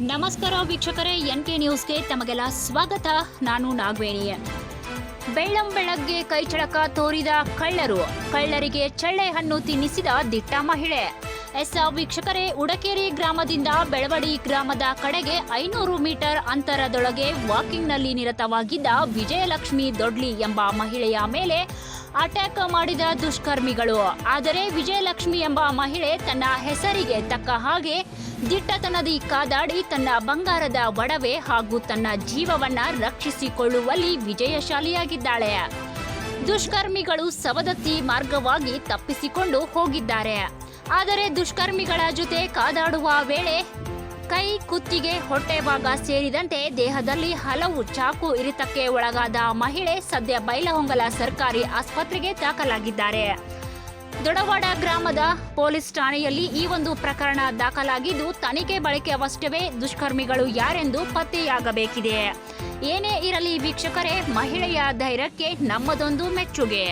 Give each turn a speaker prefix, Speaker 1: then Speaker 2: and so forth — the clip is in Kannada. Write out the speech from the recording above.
Speaker 1: ನಮಸ್ಕಾರ ವೀಕ್ಷಕರೇ ಎನ್ ಕೆ ನ್ಯೂಸ್ಗೆ ತಮಗೆಲ್ಲ ಸ್ವಾಗತ. ನಾನು ನಾಗವೇಣಿ. ಬೆಳ್ಳಂ ಬೆಳಗ್ಗೆ ಕೈಚಳಕ ತೋರಿದ ಕಳ್ಳರು. ಕಳ್ಳರಿಗೆ ಚಳ್ಳೆ ಹಣ್ಣು ತಿನ್ನಿಸಿದ ದಿಟ್ಟ ಮಹಿಳೆ. ಎಸ್, ವೀಕ್ಷಕರೇ, ಉಡಕೇರಿ ಗ್ರಾಮದಿಂದ ಬೆಳವಡಿ ಗ್ರಾಮದ ಕಡೆಗೆ ಐನೂರು ಮೀಟರ್ ಅಂತರದೊಳಗೆ ವಾಕಿಂಗ್ನಲ್ಲಿ ನಿರತವಾಗಿದ್ದ ವಿಜಯಲಕ್ಷ್ಮಿ ದೊಡ್ಲಿ ಎಂಬ ಮಹಿಳೆಯ ಮೇಲೆ ಅಟ್ಯಾಕ್ ಮಾಡಿದ ದುಷ್ಕರ್ಮಿಗಳು. ಆದರೆ ವಿಜಯಲಕ್ಷ್ಮಿ ಎಂಬ ಮಹಿಳೆ ತನ್ನ ಹೆಸರಿಗೆ ತಕ್ಕ ಹಾಗೆ ದಿಟ್ಟತನದಿ ಕಾದಾಡಿ ತನ್ನ ಬಂಗಾರದ ಒಡವೆ ಹಾಗೂ ತನ್ನ ಜೀವವನ್ನ ರಕ್ಷಿಸಿಕೊಳ್ಳುವಲ್ಲಿ ವಿಜಯಶಾಲಿಯಾಗಿದ್ದಾಳೆ. ದುಷ್ಕರ್ಮಿಗಳು ಸವದತ್ತಿ ಮಾರ್ಗವಾಗಿ ತಪ್ಪಿಸಿಕೊಂಡು ಹೋಗಿದ್ದಾರೆ. ಆದರೆ ದುಷ್ಕರ್ಮಿಗಳ ಜೊತೆ ಕಾದಾಡುವ ವೇಳೆ ಕೈ ಕುತ್ತಿಗೆ ಹೊಟ್ಟೆ ಭಾಗ ಸೇರಿದಂತೆ ದೇಹದಲ್ಲಿ ಹಲವು ಚಾಕು ಇರಿತಕ್ಕೆ ಒಳಗಾದ ಮಹಿಳೆ ಸದ್ಯ ಬೈಲಹೊಂಗಲ ಸರ್ಕಾರಿ ಆಸ್ಪತ್ರೆಗೆ ದಾಖಲಾಗಿದ್ದಾರೆ. ದೊಡವಾಡ ಗ್ರಾಮದ ಪೊಲೀಸ್ ಠಾಣೆಯಲ್ಲಿ ಈ ಒಂದು ಪ್ರಕರಣ ದಾಖಲಾಗಿದ್ದು, ತನಿಖೆ ಬಳಿಕವಷ್ಟೇ ದುಷ್ಕರ್ಮಿಗಳು ಯಾರೆಂದು ಪತ್ತೆಯಾಗಬೇಕಿದೆ. ಏನೇ ಇರಲಿ ವೀಕ್ಷಕರೇ, ಮಹಿಳೆಯ ಧೈರ್ಯಕ್ಕೆ ನಮ್ಮದೊಂದು ಮೆಚ್ಚುಗೆ.